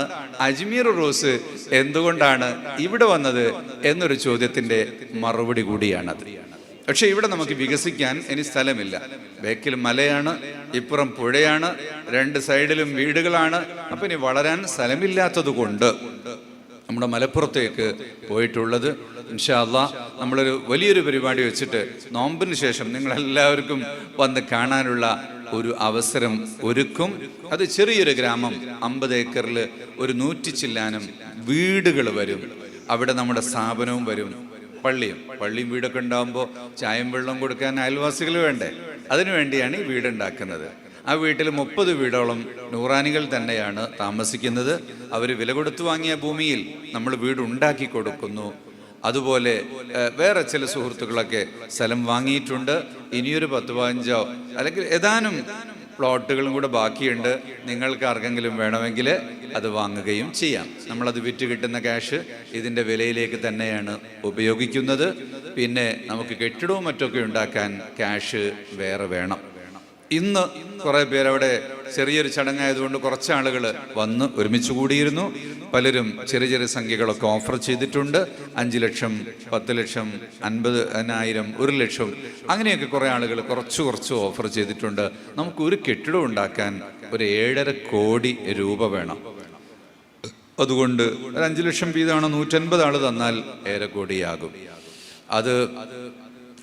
അജ്മീർ റോസ് എന്തുകൊണ്ടാണ് ഇവിടെ വന്നത് എന്നൊരു ചോദ്യത്തിന്റെ മറുപടി കൂടിയാണത്. പക്ഷെ ഇവിടെ നമുക്ക് വികസിക്കാൻ ഇനി സ്ഥലമില്ല. ബേക്കിൽ മലയാണ് ഇപ്പുറം പുഴയാണ് രണ്ട് സൈഡിലും വീടുകളാണ്. അപ്പൊ ഇനി വളരാൻ സ്ഥലമില്ലാത്തത് കൊണ്ട് നമ്മുടെ മലപ്പുറത്തേക്ക് പോയിട്ടുള്ളത്. ഇൻഷാല്ല നമ്മളൊരു വലിയൊരു പരിപാടി വെച്ചിട്ട് നോമ്പിന് ശേഷം നിങ്ങളെല്ലാവർക്കും വന്ന് കാണാനുള്ള ഒരു അവസരം ഒരുക്കും. അത് ചെറിയൊരു ഗ്രാമം അമ്പത് ഏക്കറിൽ ഒരു നൂറ്റി ചില്ലാനം വീടുകൾ വരും. അവിടെ നമ്മുടെ സ്ഥാപനവും വരും. പള്ളിയും. പള്ളിയും വീടൊക്കെ ഉണ്ടാകുമ്പോൾ ചായം വെള്ളം കൊടുക്കാൻ അയൽവാസികൾ വേണ്ടേ? അതിനു വേണ്ടിയാണ് ഈ വീടുണ്ടാക്കുന്നത്. ആ വീട്ടിൽ മുപ്പത് വീടോളം നൂറാനികൾ തന്നെയാണ് താമസിക്കുന്നത്. അവർ വില കൊടുത്തു വാങ്ങിയ ഭൂമിയിൽ നമ്മൾ വീട് ഉണ്ടാക്കി കൊടുക്കുന്നു. അതുപോലെ വേറെ ചില സുഹൃത്തുക്കളൊക്കെ സ്ഥലം വാങ്ങിയിട്ടുണ്ട്. ഇനിയൊരു പത്ത് പതിനഞ്ചോ അല്ലെങ്കിൽ ഏതാനും പ്ലോട്ടുകളും കൂടെ ബാക്കിയുണ്ട്. നിങ്ങൾക്ക് ആർക്കെങ്കിലും വേണമെങ്കിൽ അത് വാങ്ങുകയും ചെയ്യാം. നമ്മളത് വിറ്റ് കിട്ടുന്ന ക്യാഷ് ഇതിന്റെ വിലയിലേക്ക് തന്നെയാണ് ഉപയോഗിക്കുന്നത്. പിന്നെ നമുക്ക് കെട്ടിടവും മറ്റൊക്കെ ഉണ്ടാക്കാൻ ക്യാഷ് വേറെ വേണം. ഇന്ന് കുറെ പേരവിടെ ചെറിയൊരു ചടങ്ങായതുകൊണ്ട് കുറച്ച് ആളുകൾ വന്ന് ഒരുമിച്ച് കൂടിയിരുന്നു. പലരും ചെറിയ ചെറിയ സംഖ്യകളൊക്കെ ഓഫർ ചെയ്തിട്ടുണ്ട്. അഞ്ച് ലക്ഷം പത്ത് ലക്ഷം അൻപത് അനായിരം ഒരു ലക്ഷം അങ്ങനെയൊക്കെ കുറെ ആളുകൾ കുറച്ച് കുറച്ച് ഓഫർ ചെയ്തിട്ടുണ്ട്. നമുക്ക് ഒരു കെട്ടിടം ഉണ്ടാക്കാൻ ഒരു ഏഴര കോടി രൂപ വേണം. അതുകൊണ്ട് ഒരു അഞ്ച് ലക്ഷം വീതമാണ് നൂറ്റൻപത് ആൾ തന്നാൽ ഏറെ കോടിയാകും. അത്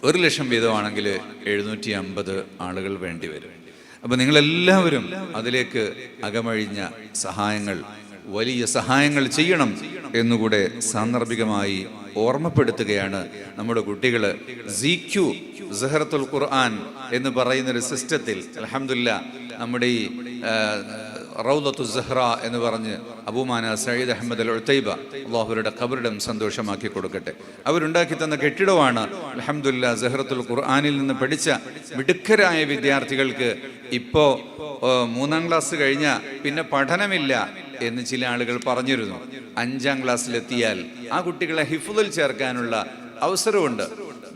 ഒരു ലക്ഷം വീതമാണെങ്കിൽ എഴുന്നൂറ്റി അമ്പത് ആളുകൾ വേണ്ടി വരും. അപ്പൊ നിങ്ങളെല്ലാവരും അതിലേക്ക് അകമഴിഞ്ഞ സഹായങ്ങൾ വലിയ സഹായങ്ങൾ ചെയ്യണം എന്നുകൂടെ സാന്ദർഭികമായി ഓർമ്മപ്പെടുത്തുകയാണ് നമ്മുടെ കുട്ടികൾ ക്യു സെഹറത്തുൽ ഖുർആൻ എന്ന് പറയുന്ന ഒരു സിസ്റ്റത്തിൽ അലഹമില്ല നമ്മുടെ ഈ റൗദത്തു സഹ്റ എന്ന് പറഞ്ഞ് അബൂമാന സയ്യിദ് അഹമ്മദ് അൽ ഉത്തൈബ അള്ളാഹുരുടെ കബറിടം സന്തോഷമാക്കി കൊടുക്കട്ടെ. അവരുണ്ടാക്കി തന്ന കെട്ടിടമാണ് അലഹമുല്ല സഹ്റത്തുൽ ഖുർആാനിൽ നിന്ന് പഠിച്ച മിടുക്കരായ വിദ്യാർത്ഥികൾക്ക് ഇപ്പോ മൂന്നാം ക്ലാസ് കഴിഞ്ഞ പിന്നെ പഠനമില്ല എന്ന് ചില ആളുകൾ പറഞ്ഞിരുന്നു. അഞ്ചാം ക്ലാസ്സിലെത്തിയാൽ ആ കുട്ടികളെ ഹിഫുദിൽ ചേർക്കാനുള്ള അവസരമുണ്ട്.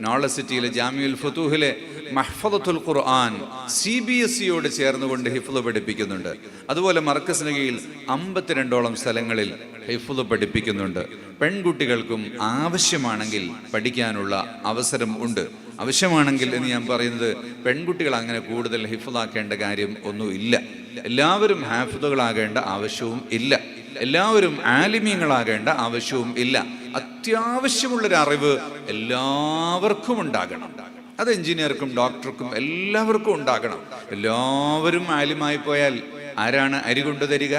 നോളസിറ്റിയിലെ Jamiul ഫതൂഹിലെ Mahfadathul Quran C B S സിയോട് ചേർന്നുകൊണ്ട് ഹിഫ്ദ് പഠിപ്പിക്കുന്നുണ്ട്. അതുപോലെ മർക്കസ് നഗയിൽ അമ്പത്തിരണ്ടോളം സ്ഥലങ്ങളിൽ ഹിഫ്ദ് പഠിപ്പിക്കുന്നുണ്ട്. പെൺകുട്ടികൾക്കും ആവശ്യമാണെങ്കിൽ പഠിക്കാനുള്ള അവസരം ഉണ്ട്. ആവശ്യമാണെങ്കിൽ എന്ന് ഞാൻ പറയുന്നത് പെൺകുട്ടികൾ അങ്ങനെ കൂടുതൽ ഹിഫ്ദാക്കേണ്ട കാര്യം ഒന്നുമില്ല എല്ലാവരും ഹാഫിദുകളാകേണ്ട ആവശ്യവും ഇല്ല. എല്ലാവരും ആലിമ്യങ്ങളാകേണ്ട ആവശ്യവും ഇല്ല. അത്യാവശ്യമുള്ളൊരു അറിവ് എല്ലാവർക്കും ഉണ്ടാകണം. അത് എഞ്ചിനീയർക്കും ഡോക്ടർക്കും എല്ലാവർക്കും ഉണ്ടാകണം. എല്ലാവരും ആലിമായി പോയാൽ ആരാണ് അരി കൊണ്ടുതരിക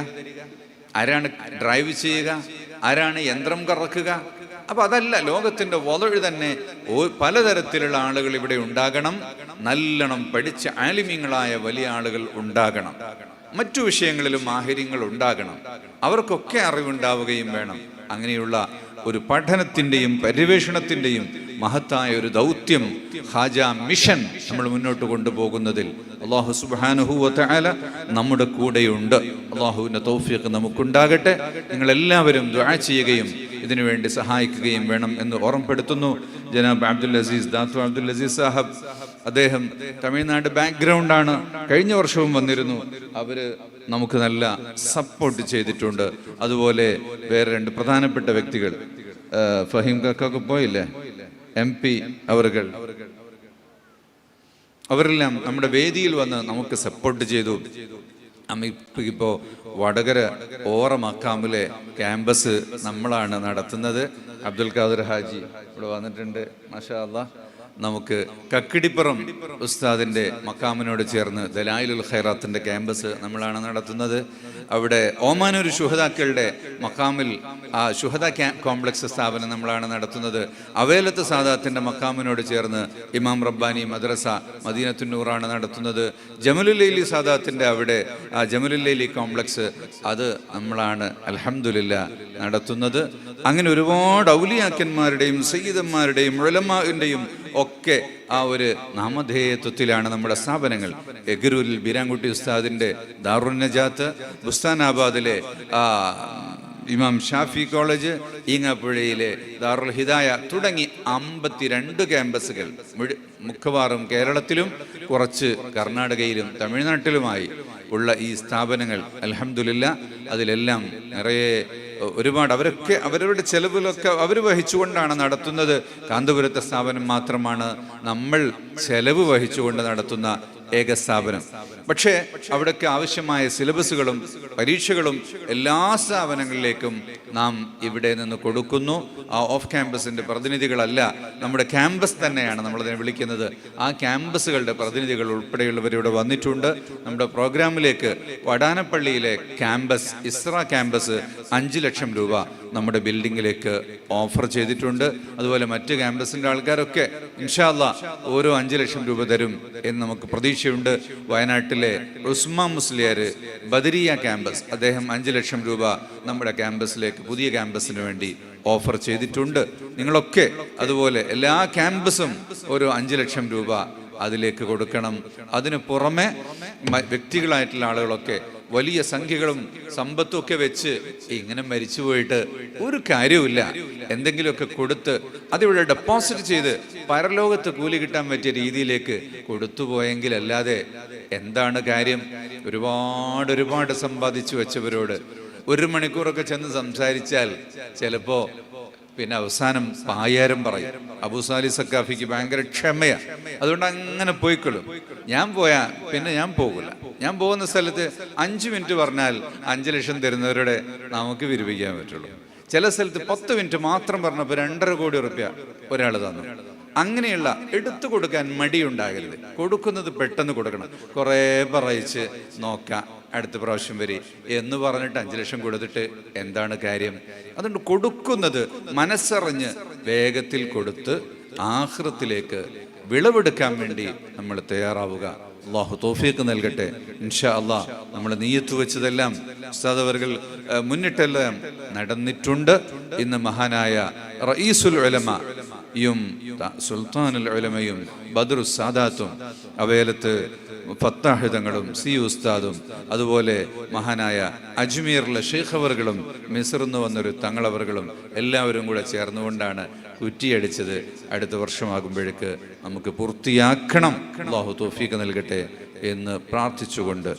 ആരാണ് ഡ്രൈവ് ചെയ്യുക? ആരാണ് യന്ത്രം കറക്കുക? അപ്പൊ അതല്ല ലോകത്തിന്റെ വലഴ് തന്നെ പലതരത്തിലുള്ള ആളുകൾ ഇവിടെ ഉണ്ടാകണം. നല്ലോണം പഠിച്ച ആലിമ്യങ്ങളായ വലിയ ആളുകൾ ഉണ്ടാകണം. മറ്റു വിഷയങ്ങളിലും മാഹിര്യങ്ങൾ ഉണ്ടാകണം. അവർക്കൊക്കെ അറിവുണ്ടാവുകയും വേണം. അങ്ങനെയുള്ള ഒരു പഠനത്തിന്റെയും പര്യവേഷണത്തിന്റെയും മഹത്തായ ഒരു ദൗത്യം ഹാജ മിഷൻ നമ്മൾ മുന്നോട്ട് കൊണ്ടുപോകുന്നതിൽ അള്ളാഹു സുബാനുഹൂല നമ്മുടെ കൂടെയുണ്ട്. അള്ളാഹുവിന്റെ തൗഫീഖ് നമുക്കുണ്ടാകട്ടെ. നിങ്ങളെല്ലാവരും ദ്വാ ചെയ്യുകയും ഇതിനുവേണ്ടി സഹായിക്കുകയും വേണം എന്ന് ഓർമ്മപ്പെടുത്തുന്നു. ജനാബ് അബ്ദുൽ അസീസ് ദാത്തു അബ്ദുൽ അസീസ് സാഹബ് അദ്ദേഹം തമിഴ്നാട് ബാക്ക്ഗ്രൗണ്ടാണ് കഴിഞ്ഞ വർഷവും വന്നിരുന്നു. അവർ നമുക്ക് നല്ല സപ്പോർട്ട് ചെയ്തിട്ടുണ്ട്. അതുപോലെ വേറെ രണ്ട് പ്രധാനപ്പെട്ട വ്യക്തികൾ ഫഹീം കാക്കൊക്കെ പോയില്ലേ? എം പി അവറുകൾ അവരെല്ലാം നമ്മുടെ വേദിയിൽ വന്ന് നമുക്ക് സപ്പോർട്ട് ചെയ്തു. ഇപ്പോൾ വടകര ഓറ മക്കാമിലെ ക്യാമ്പസ് നമ്മളാണ് നടത്തുന്നത്. അബ്ദുൽ ഖാദർ ഹാജി ഇവിടെ വന്നിട്ടുണ്ട്. മഷാ അല്ലാ നമുക്ക് കക്കിടിപ്പുറം ഉസ്താദിന്റെ മക്കാമിനോട് ചേർന്ന് ദലായിലുൽ ഖൈറാത്തിന്റെ ക്യാമ്പസ് നമ്മളാണ് നടത്തുന്നത്. അവിടെ ഓമാനൂർ ശുഹദാക്കളുടെ മക്കാമിൽ ആ ശുഹദ കോംപ്ലക്സ് സ്ഥാപനം നമ്മളാണ് നടത്തുന്നത്. അവേലത്ത് സാദാത്തിന്റെ മക്കാമിനോട് ചേർന്ന് ഇമാം റബ്ബാനി മദ്രസ മദീനത്തുന്നൂറാണ് നടത്തുന്നത്. ജമലുല്ലൈലി സാദാത്തിന്റെ അവിടെ ആ ജമലുല്ലൈലി കോംപ്ലക്സ് അത് നമ്മളാണ് അലഹമുല്ല നടത്തുന്നത്. അങ്ങനെ ഒരുപാട് ഔലിയാക്കന്മാരുടെയും സയ്യിദന്മാരുടെയും ഉഴലമാവിന്റെയും ഒക്കെ ആ ഒരു നാമധേയത്വത്തിലാണ് നമ്മുടെ സ്ഥാപനങ്ങൾ. എഗരൂരിൽ ബീരാൻകുട്ടി ഉസ്താദിന്റെ ദാറുൻ നജാത്ത് ബുസ്താനാബാദിലെ ആ ഇമാം ഷാഫി കോളേജ് ഈങ്ങാപ്പുഴയിലെ ദാറുൽ ഹിദായ തുടങ്ങി അമ്പത്തിരണ്ട് ക്യാമ്പസുകൾ. മുഖവാറും കേരളത്തിലും കുറച്ച് കർണാടകയിലും തമിഴ്നാട്ടിലുമായി ഉള്ള ഈ സ്ഥാപനങ്ങൾ അലഹമില്ല അതിലെല്ലാം നിറയെ ഒരുപാട്. അവരൊക്കെ അവരുടെ ചെലവിലൊക്കെ അവർ വഹിച്ചുകൊണ്ടാണ് നടത്തുന്നത്. കാന്തപുരത്തെ സ്ഥാപനം മാത്രമാണ് നമ്മൾ ചെലവ് വഹിച്ചുകൊണ്ട് നടത്തുന്ന ഏക സ്ഥാപനം പക്ഷേ അവിടേക്ക് ആവശ്യമായ സിലബസുകളും പരീക്ഷകളും എല്ലാ സ്ഥാപനങ്ങളിലേക്കും നാം ഇവിടെ നിന്ന് കൊടുക്കുന്നു. ആ ഓഫ് ക്യാമ്പസിന്റെ പ്രതിനിധികളല്ല നമ്മുടെ ക്യാമ്പസ് തന്നെയാണ് നമ്മളതിനെ വിളിക്കുന്നത്. ആ ക്യാമ്പസുകളുടെ പ്രതിനിധികൾ ഉൾപ്പെടെയുള്ളവർ ഇവിടെ വന്നിട്ടുണ്ട്. നമ്മുടെ പ്രോഗ്രാമിലേക്ക് വടാനപ്പള്ളിയിലെ ക്യാമ്പസ് ഇസ്ര ക്യാമ്പസ് അഞ്ച് ലക്ഷം രൂപ നമ്മുടെ ബിൽഡിങ്ങിലേക്ക് ഓഫർ ചെയ്തിട്ടുണ്ട്. അതുപോലെ മറ്റ് ക്യാമ്പസിന്റെ ആൾക്കാരൊക്കെ ഇൻഷാല്ല ഓരോ അഞ്ച് ലക്ഷം രൂപ തരും എന്ന് നമുക്ക് പ്രതീക്ഷയുണ്ട്. വയനാട്ടിലെ ഉസ്മ മുസ്ലിയാർ ബദരിയ ക്യാമ്പസ് അദ്ദേഹം അഞ്ച് ലക്ഷം രൂപ നമ്മുടെ ക്യാമ്പസിലേക്ക് പുതിയ ക്യാമ്പസിന് വേണ്ടി ഓഫർ ചെയ്തിട്ടുണ്ട്. നിങ്ങളൊക്കെ അതുപോലെ എല്ലാ ക്യാമ്പസും ഒരു അഞ്ച് ലക്ഷം രൂപ അതിലേക്ക് കൊടുക്കണം. അതിന് പുറമെ വ്യക്തികളായിട്ടുള്ള ആളുകളൊക്കെ വലിയ സംഖ്യകളും സമ്പത്തും ഒക്കെ വെച്ച് ഇങ്ങനെ മരിച്ചു പോയിട്ട് ഒരു കാര്യവുമില്ല. എന്തെങ്കിലുമൊക്കെ കൊടുത്ത് അതിവിടെ ഡെപ്പോസിറ്റ് ചെയ്ത് പരലോകത്ത് കൂലി കിട്ടാൻ പറ്റിയ രീതിയിലേക്ക് കൊടുത്തു പോയെങ്കിലല്ലാതെ എന്താണ് കാര്യം? ഒരുപാട് ഒരുപാട് സമ്പാദിച്ചു വെച്ചവരോട് ഒരു മണിക്കൂറൊക്കെ ചെന്ന് സംസാരിച്ചാൽ ചിലപ്പോ പിന്നെ അവസാനം പായാരം പറയും. അബുസാലി സക്കാഫിക്ക് ഭയങ്കര ക്ഷമയാ. അതുകൊണ്ട് അങ്ങനെ പോയിക്കൊള്ളും. ഞാൻ പോയാ പിന്നെ ഞാൻ പോകില്ല ഞാൻ പോകുന്ന സ്ഥലത്ത് അഞ്ച് മിനിറ്റ് പറഞ്ഞാൽ അഞ്ച് ലക്ഷം തരുന്നവരുടെ നമുക്ക് വിരമിക്കാൻ പറ്റുള്ളൂ. ചില സ്ഥലത്ത് പത്ത് മിനിറ്റ് മാത്രം പറഞ്ഞപ്പോൾ രണ്ടര കോടി റുപ്യ ഒരാൾ തന്നു. അങ്ങനെയുള്ള എടുത്തു കൊടുക്കാൻ മടിയുണ്ടാകരുത്. കൊടുക്കുന്നത് പെട്ടെന്ന് കൊടുക്കണം. കുറേ പറയിച്ച് നോക്കാം അടുത്ത പ്രാവശ്യം വരെ എന്ന് പറഞ്ഞിട്ട് അഞ്ചു ലക്ഷം കൊടുത്തിട്ട് എന്താണ് കാര്യം? അതുകൊണ്ട് കൊടുക്കുന്നത് മനസ്സറിഞ്ഞ് വേഗത്തിൽ കൊടുത്ത് ആഹൃത്തിലേക്ക് വിളവെടുക്കാൻ വേണ്ടി നമ്മൾ തയ്യാറാവുക. അള്ളാഹു തോഫിയൊക്കെ നൽകട്ടെ. ഇൻഷാ അള്ളാ നമ്മൾ നീയത്ത് വെച്ചതെല്ലാം ഉസ്താദ് അവർകൾ മുന്നിട്ടെല്ലാം നടന്നിട്ടുണ്ട്. ഇന്ന് മഹാനായ റഈസുൽ ഉലമ യും സുൽത്താനുൽ ഉലമയും ബദ്രു സാദാത്തും അവയലത്ത് ഫത്താഹിതങ്ങളും സി ഉസ്താദും അതുപോലെ മഹാനായ അജ്മീറിലെ ഷെയ്ഖവറുകളും മിസറിന്ന് വന്നൊരു തങ്ങളവറുകളും എല്ലാവരും കൂടെ ചേർന്നുകൊണ്ടാണ് കുറ്റിയടിച്ചത്. അടുത്ത വർഷമാകുമ്പോഴേക്ക് നമുക്ക് പൂർത്തിയാക്കണം. അള്ളാഹു തോഫീക്ക് നൽകട്ടെ എന്ന് പ്രാർത്ഥിച്ചുകൊണ്ട്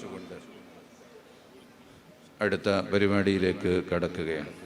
അടുത്ത പരിപാടിയിലേക്ക് കടക്കുകയാണ്.